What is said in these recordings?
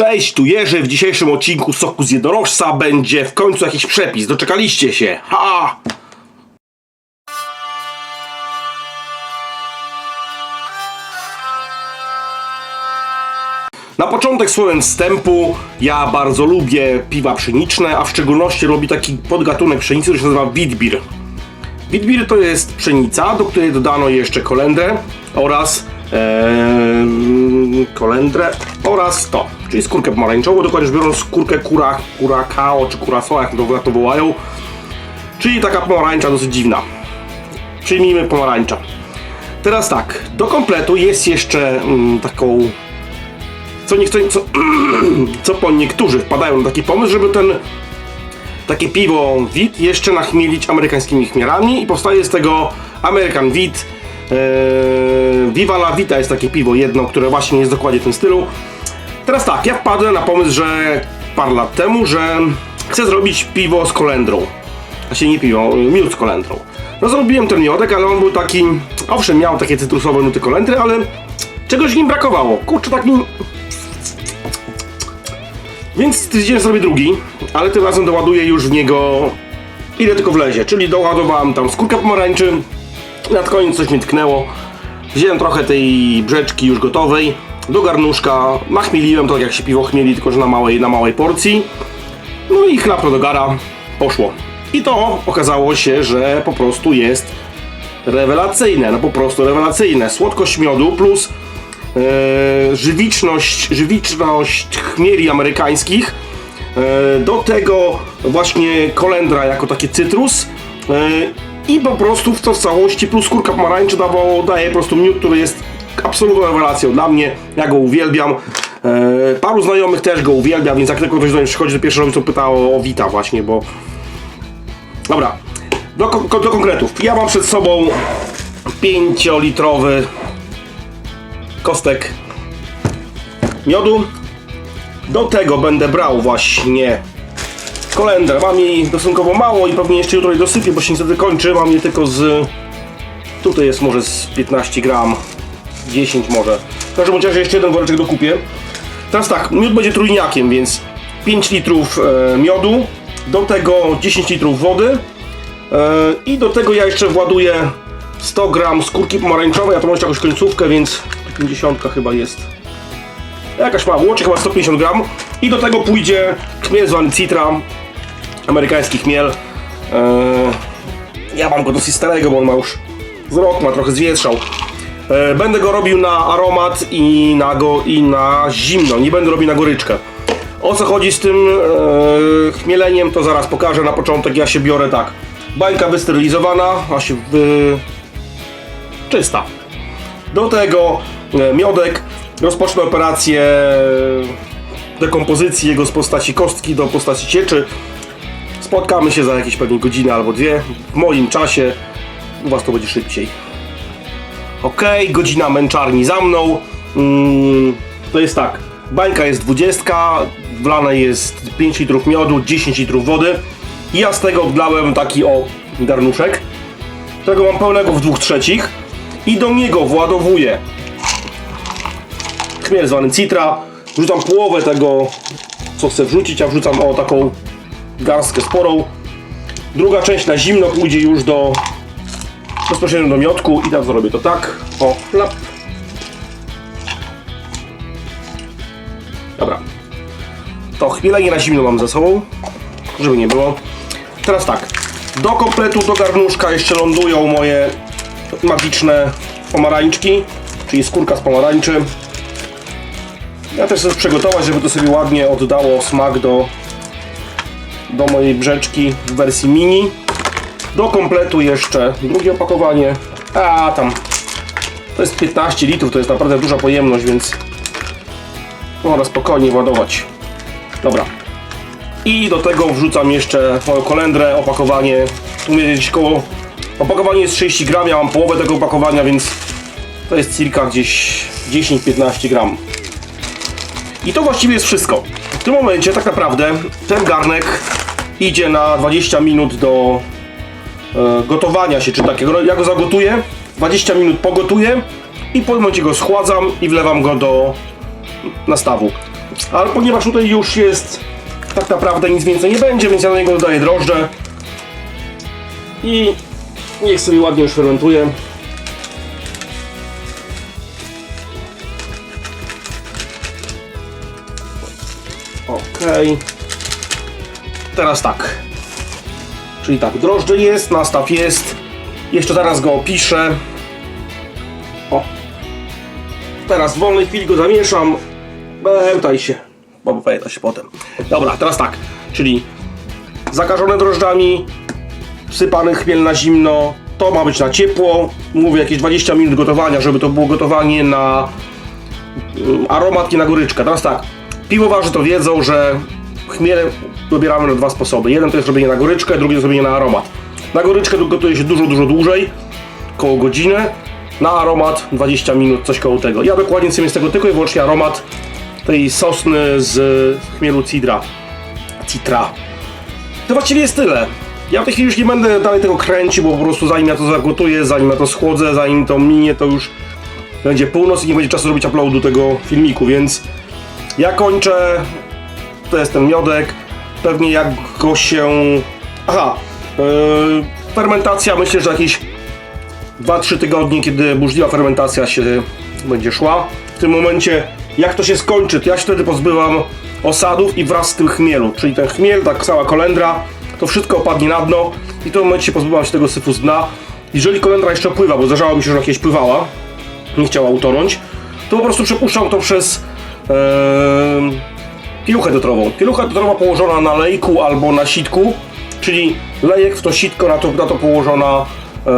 Cześć, tu Jerzy. W dzisiejszym odcinku Soku z Jednorożca będzie w końcu jakiś przepis. Doczekaliście się. Ha! Na początek słowem wstępu, ja bardzo lubię piwa pszeniczne, a w szczególności robi taki podgatunek pszenicy, który się nazywa Witbier. Witbier to jest pszenica, do której dodano jeszcze kolendrę oraz em, kolendrę oraz to, czyli skórkę pomarańczową, dokładnie rzecz biorąc skórkę kura, curacao czy curacao, jak to, jak to wołają, czyli taka pomarańcza dosyć dziwna. Przyjmijmy pomarańcza. Teraz tak, do kompletu jest jeszcze mm, taką co, co, co, co po niektórzy wpadają na taki pomysł, żeby ten takie piwo wit jeszcze nachmielić amerykańskimi chmielami i powstaje z tego American Wit. Eee, Viva la Vita jest takie piwo jedno, które właśnie jest dokładnie w tym stylu. Teraz tak, ja wpadłem na pomysł, że parę lat temu, że chcę zrobić piwo z kolendrą. Znaczy nie piwo, miód z kolendrą. No zrobiłem ten miodek, ale on był taki, owszem miał takie cytrusowe nuty kolendry, ale czegoś nim brakowało. Kurczę, tak mi więc stwierdziłem, zrobię drugi, ale tym razem doładuję już w niego ile tylko wlezie, czyli doładowałem tam skórkę pomarańczy, nad koniec coś mnie tknęło, wziąłem trochę tej brzeczki już gotowej, do garnuszka, nachmieliłem to tak jak się piwo chmieli, tylko że na małej, na małej porcji, no i chlapno do gara, poszło. I to okazało się, że po prostu jest rewelacyjne, no po prostu rewelacyjne. Słodkość miodu plus e, żywiczność, żywiczność chmieli amerykańskich. E, do tego właśnie kolendra jako taki cytrus. E, I po prostu w to w całości plus skórka pomarańczy dawało, daje po prostu miód, który jest absolutną rewelacją dla mnie. Ja go uwielbiam. E, paru znajomych też go uwielbia, więc jak tylko ktoś do mnie przychodzi, to pierwsze robi co pyta o, Wita właśnie, bo... Dobra, do, do konkretów. Ja mam przed sobą 5-litrowy kostek miodu. Do tego będę brał właśnie kolendrę. Mam jej stosunkowo mało i pewnie jeszcze jutro jej dosypię, bo się niestety kończy. Mam je tylko z... Tutaj jest może z 15 gram, 10 może. W każdym razie jeszcze jeden woreczek dokupię. Teraz tak, miód będzie trójniakiem, więc 5 litrów e, miodu, do tego 10 litrów wody e, i do tego ja jeszcze właduję 100 gram skórki pomarańczowej, ja to mam jeszcze jakąś końcówkę, więc 50 chyba jest. Jakaś mała łącznie chyba 150 gram i do tego pójdzie chmiel zwany citra, amerykański chmiel. E, ja mam go dosyć starego, bo on ma już z rok, ma trochę zwietrzał. E, Będę go robił na aromat i na, go, i na zimno, nie będę robił na goryczkę. O co chodzi z tym e, chmieleniem, to zaraz pokażę. Na początek ja się biorę tak. Bańka wysterylizowana, a się wy... czysta. Do tego e, miodek. Rozpocznę operację dekompozycji jego z postaci kostki do postaci cieczy. Spotkamy się za jakieś pewnie godzinę albo dwie. W moim czasie. U Was to będzie szybciej. Ok, godzina męczarni za mną. Mm, to jest tak. Bańka jest 20, wlane jest 5 litrów miodu, 10 litrów wody. I ja z tego odlałem taki o garnuszek. Tego mam pełnego w 2 trzecich. I do niego władowuję chmiel zwany citra. Wrzucam połowę tego, co chcę wrzucić, a wrzucam o taką garstkę sporą. Druga część na zimno pójdzie już do bezpośrednio do miodku i teraz zrobię to tak. O, lap. Dobra. To chmielenie na zimno mam za sobą, żeby nie było. Teraz tak. Do kompletu, do garnuszka jeszcze lądują moje magiczne pomarańczki, czyli skórka z pomarańczy. Ja też chcę przygotować, żeby to sobie ładnie oddało smak do, do mojej brzeczki w wersji mini. Do kompletu jeszcze drugie opakowanie. A tam to jest 15 litrów, to jest naprawdę duża pojemność, więc można spokojnie ładować. Dobra. I do tego wrzucam jeszcze moją kolendrę, opakowanie. Tu mnie gdzieś koło. Opakowanie jest 30 gram, ja mam połowę tego opakowania, więc to jest circa gdzieś 10-15 gram. I to właściwie jest wszystko. W tym momencie tak naprawdę ten garnek idzie na 20 minut do e, gotowania się, czy takiego. Ja go zagotuję, 20 minut pogotuję i po momencie go schładzam i wlewam go do nastawu. Ale ponieważ tutaj już jest tak naprawdę nic więcej nie będzie, więc ja do niego dodaję drożdże. I niech sobie ładnie już fermentuje. Teraz tak. Czyli tak, drożdże jest, nastaw jest. Jeszcze zaraz go opiszę. O. Teraz w wolnej chwili go zamieszam. Pamiętaj się. Bo pamięta się potem. Dobra, teraz tak. Czyli zakażone drożdżami, wsypany chmiel na zimno. To ma być na ciepło. Mówię jakieś 20 minut gotowania, żeby to było gotowanie na mm, aromat, nie na goryczkę. Teraz tak. Piwowarzy to wiedzą, że chmiele dobieramy na dwa sposoby. Jeden to jest robienie na goryczkę, drugi to jest robienie na aromat. Na goryczkę gotuje się dużo, dużo dłużej, koło godziny. Na aromat 20 minut, coś koło tego. Ja dokładnie chcę mieć z tego tylko i wyłącznie aromat tej sosny z chmielu cidra. Citra. To właściwie jest tyle. Ja w tej chwili już nie będę dalej tego kręcił, bo po prostu zanim ja to zagotuję, zanim ja to schłodzę, zanim to minie, to już będzie północ i nie będzie czasu robić uploadu tego filmiku, więc ja kończę. To jest ten miodek. Pewnie jak go się. Aha. Yy, fermentacja myślę, że jakieś 2-3 tygodnie, kiedy burzliwa fermentacja się będzie szła. W tym momencie, jak to się skończy, to ja się wtedy pozbywam osadów i wraz z tym chmielu. Czyli ten chmiel, ta cała kolendra, to wszystko opadnie na dno i w tym momencie pozbywam się tego syfu z dna. Jeżeli kolendra jeszcze pływa, bo zdarzało mi się, że jakieś pływała, nie chciała utonąć, to po prostu przepuszczam to przez pieluchę dotrową. Pielucha dotrowa położona na lejku albo na sitku, czyli lejek w to sitko, na to, na to położona eee,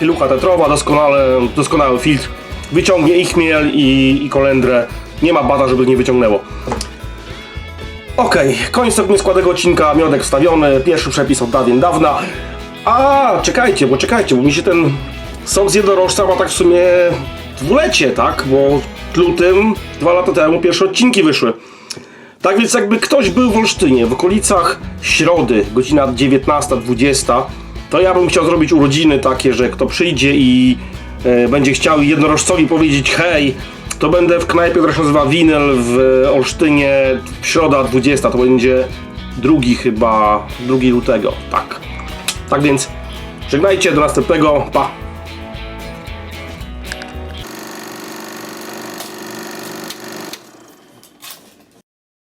pielucha tetrowa, doskonale, doskonały filtr. Wyciągnie i chmiel, i, i kolendrę. Nie ma bata, żeby nie wyciągnęło. Okej, koniec tego składnego odcinka, miodek wstawiony, pierwszy przepis od dawien dawna. A, czekajcie, bo czekajcie, bo mi się ten sok z jednorożca ma tak w sumie dwulecie, tak? Bo w lutym, dwa lata temu, pierwsze odcinki wyszły. Tak więc jakby ktoś był w Olsztynie, w okolicach środy, godzina 19-20, to ja bym chciał zrobić urodziny takie, że kto przyjdzie i e, będzie chciał jednorożcowi powiedzieć hej, to będę w knajpie, która się nazywa Winel w Olsztynie, w środa 20, to będzie drugi chyba, 2 lutego, tak. Tak więc żegnajcie, do następnego, pa!